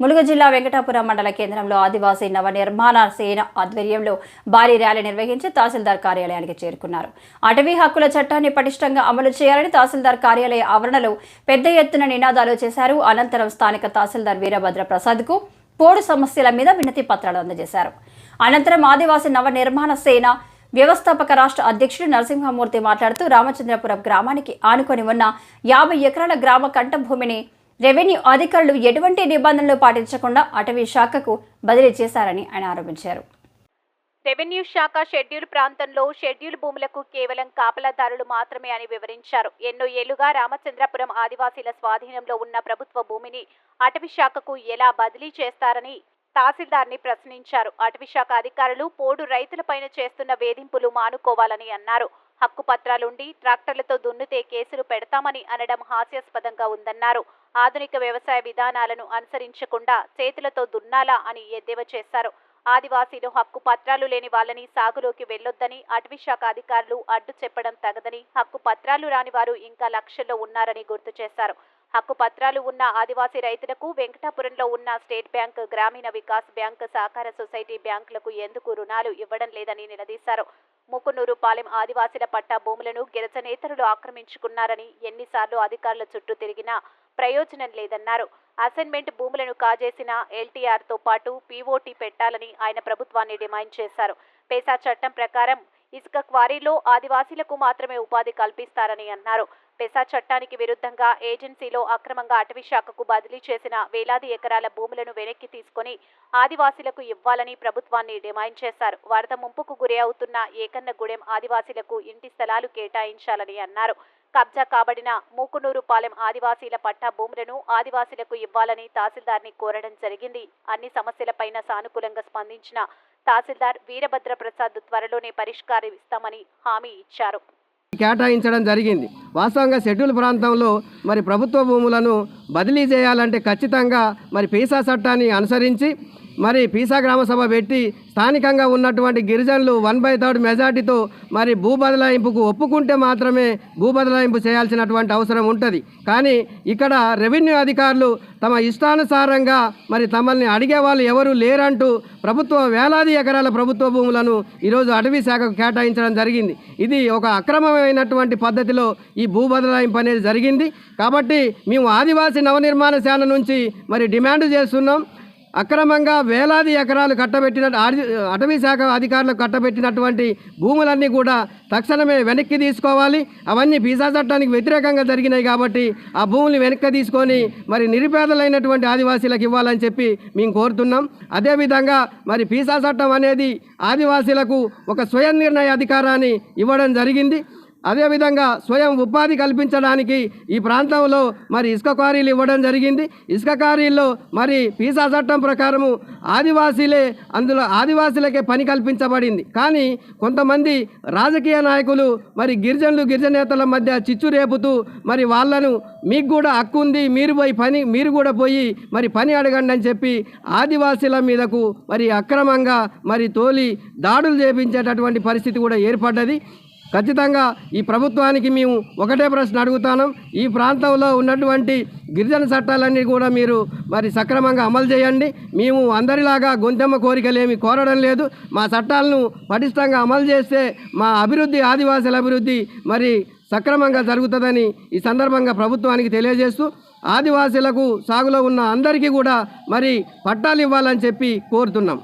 ములుగు జిల్లా వెంకటాపురం మండల కేంద్రంలో ఆదివాసీ నవ నిర్మాణ సేన ఆధ్వర్యంలో భారీ ర్యాలీ నిర్వహించి తహసీల్దార్ కార్యాలయానికి చేరుకున్నారు. అటవీ హక్కుల చట్టాన్ని పటిష్టంగా అమలు చేయాలని తహసీల్దార్ కార్యాలయ ఆవరణలో పెద్ద ఎత్తున నినాదాలు చేశారు. అనంతరం స్థానిక తహసీల్దార్ వీరభద్ర ప్రసాద్కు పోడు సమస్యల మీద వినతి పత్రాలు అందజేశారు. అనంతరం ఆదివాసీ నవ నిర్మాణ సేన వ్యవస్థాపక రాష్ట్ర అధ్యక్షుడు నరసింహమూర్తి మాట్లాడుతూ రామచంద్రపురం గ్రామానికి ఆనుకొని ఉన్న యాభై ఎకరాల గ్రామ కంఠభూమిని భూమిని రెవెన్యూ అధికారులు ఎటువంటి నిబంధనలు పాటించకుండా అటవీ శాఖకు బదిలీ చేశారని ఆయన ఆరోపించారు. రెవెన్యూ శాఖ షెడ్యూల్ ప్రాంతంలో షెడ్యూల్ భూములకు కేవలం కాపలాదారులు మాత్రమే అని వివరించారు. ఎన్నో ఏళ్ళుగా రామచంద్రపురం ఆదివాసీల స్వాధీనంలో ఉన్న ప్రభుత్వ భూమిని అటవీ శాఖకు ఎలా బదిలీ చేస్తారని తహసీల్దార్ని ప్రశ్నించారు. అటవీ శాఖ అధికారులు పోడు రైతులపైన చేస్తున్న వేధింపులు మానుకోవాలని అన్నారు. హక్కు పత్రాలుండి ట్రాక్టర్లతో దున్నితే కేసులు పెడతామని అనడం హాస్యాస్పదంగా ఉందన్నారు. ఆధునిక వ్యవసాయ విధానాలను అనుసరించకుండా చేతులతో దున్నాలా అని ఎద్దేవా చేశారు. ఆదివాసీలు హక్కు పత్రాలు లేని వాళ్ళని సాగులోకి వెళ్ళొద్దని అటవీ శాఖ అధికారులు అడ్డు చెప్పడం తగదని హక్కు పత్రాలు రాని వారు ఇంకా లక్షల్లో ఉన్నారని గుర్తు చేశారు. హక్కు పత్రాలు ఉన్న ఆదివాసీ రైతులకు వెంకటాపురంలో ఉన్న స్టేట్ బ్యాంక్ గ్రామీణ వికాస్ బ్యాంక్ సహకార సొసైటీ బ్యాంకులకు ఎందుకు రుణాలు ఇవ్వడం లేదని నిలదీశారు. ముకునూరు పాలెం ఆదివాసీల పట్టా భూములను గిరిజనేతరులు ఆక్రమించుకున్నారని ఎన్నిసార్లు అధికారుల చుట్టూ తిరిగినా ప్రయోజనం లేదన్నారు. అసైన్మెంట్ భూములను కాజేసిన ఎల్టీఆర్తో పాటు పీఓటీ పెట్టాలని ఆయన ప్రభుత్వాన్ని డిమాండ్ చేశారు. పేసా చట్టం ప్రకారం ఇసుక క్వారీలో ఆదివాసీలకు మాత్రమే ఉపాధి కల్పిస్తారని అన్నారు. పెసా చట్టానికి విరుద్ధంగా ఏజెన్సీలో అక్రమంగా అటవీ శాఖకు బదిలీ చేసిన వేలాది ఎకరాల భూములను వెనక్కి తీసుకొని ఆదివాసీలకు ఇవ్వాలని ప్రభుత్వాన్ని డిమాండ్ చేశారు. వరద ముంపుకు గురి అవుతున్న ఏకన్నగూడెం ఆదివాసీలకు ఇంటి స్థలాలు కేటాయించాలని అన్నారు. కబ్జా కాబడిన మూకునూరు పాలెం ఆదివాసీల పట్టా భూములను ఆదివాసీలకు ఇవ్వాలని తహసీల్దార్ని కోరడం జరిగింది. అన్ని సమస్యలపైన సానుకూలంగా స్పందించిన తహసీల్దార్ వీరభద్ర ప్రసాద్ త్వరలోనే పరిష్కరిస్తామని హామీ ఇచ్చారు. కేటాయించడం జరిగింది. వాస్తవంగా షెడ్యూల్ ప్రాంతంలో మరి ప్రభుత్వ భూములను బదిలీ చేయాలంటే ఖచ్చితంగా మరి పీసా చట్టాన్ని అనుసరించి మరి పీసా గ్రామ సభ పెట్టి స్థానికంగా ఉన్నటువంటి గిరిజనులు వన్ బై థర్డ్ మెజార్టీతో మరి భూ బదలాయింపుకు ఒప్పుకుంటే మాత్రమే భూ బదలాయింపు చేయాల్సినటువంటి అవసరం ఉంటుంది. కానీ ఇక్కడ రెవెన్యూ అధికారులు తమ ఇష్టానుసారంగా మరి తమల్ని అడిగే వాళ్ళు ఎవరు లేరంటూ ప్రభుత్వ వేలాది ఎకరాల ప్రభుత్వ భూములను ఈరోజు అటవీ శాఖకు కేటాయించడం జరిగింది. ఇది ఒక అక్రమమైనటువంటి పద్ధతిలో ఈ భూ బదలాయింపు అనేది జరిగింది. కాబట్టి మేము ఆదివాసీ నవనిర్మాణ శాఖ నుంచి మరి డిమాండ్ చేస్తున్నాం. అక్రమంగా వేలాది ఎకరాలు కట్టబెట్టిన అటవీ శాఖ అధికారులకు కట్టబెట్టినటువంటి భూములన్నీ కూడా తక్షణమే వెనక్కి తీసుకోవాలి. అవన్నీ పీసా చట్టానికి వ్యతిరేకంగా జరిగినాయి కాబట్టి ఆ భూములు వెనక్కి తీసుకొని మరి నిరుపేదలైనటువంటి ఆదివాసీలకు ఇవ్వాలని చెప్పి మేము కోరుతున్నాం. అదేవిధంగా మరి పీసా చట్టం అనేది ఆదివాసీలకు ఒక స్వయం నిర్ణయ అధికారాన్ని ఇవ్వడం జరిగింది. అదేవిధంగా స్వయం ఉపాధి కల్పించడానికి ఈ ప్రాంతంలో మరి ఇసుక క్వారీలు ఇవ్వడం జరిగింది. ఇసుక క్వారీల్లో మరి పీసా చట్టం ప్రకారము ఆదివాసీలే అందులో ఆదివాసీలకే పని కల్పించబడింది. కానీ కొంతమంది రాజకీయ నాయకులు మరి గిరిజనులు గిరిజనేతల మధ్య చిచ్చు రేపుతూ మరి వాళ్ళను మీకు కూడా హక్కు ఉంది మీరు పోయి పని మీరు కూడా పోయి మరి పని అడగండి అని చెప్పి ఆదివాసీల మీదకు మరి అక్రమంగా మరి తోలి దాడులు చేపించేటటువంటి పరిస్థితి కూడా ఏర్పడ్డది. ఖచ్చితంగా ఈ ప్రభుత్వానికి మేము ఒకటే ప్రశ్న అడుగుతాను. ఈ ప్రాంతంలో ఉన్నటువంటి గిరిజన చట్టాలన్నీ కూడా మీరు మరి సక్రమంగా అమలు చేయండి. మేము అందరిలాగా గొంతెమ్మ కోరికలేమి కోరడం లేదు. మా చట్టాలను పటిష్టంగా అమలు చేస్తే మా అభివృద్ధి ఆదివాసుల అభివృద్ధి మరి సక్రమంగా జరుగుతుందని ఈ సందర్భంగా ప్రభుత్వానికి తెలియజేస్తూ ఆదివాసీలకు సాగులో ఉన్న అందరికీ కూడా మరి పట్టాలు ఇవ్వాలని చెప్పి కోరుతున్నాం.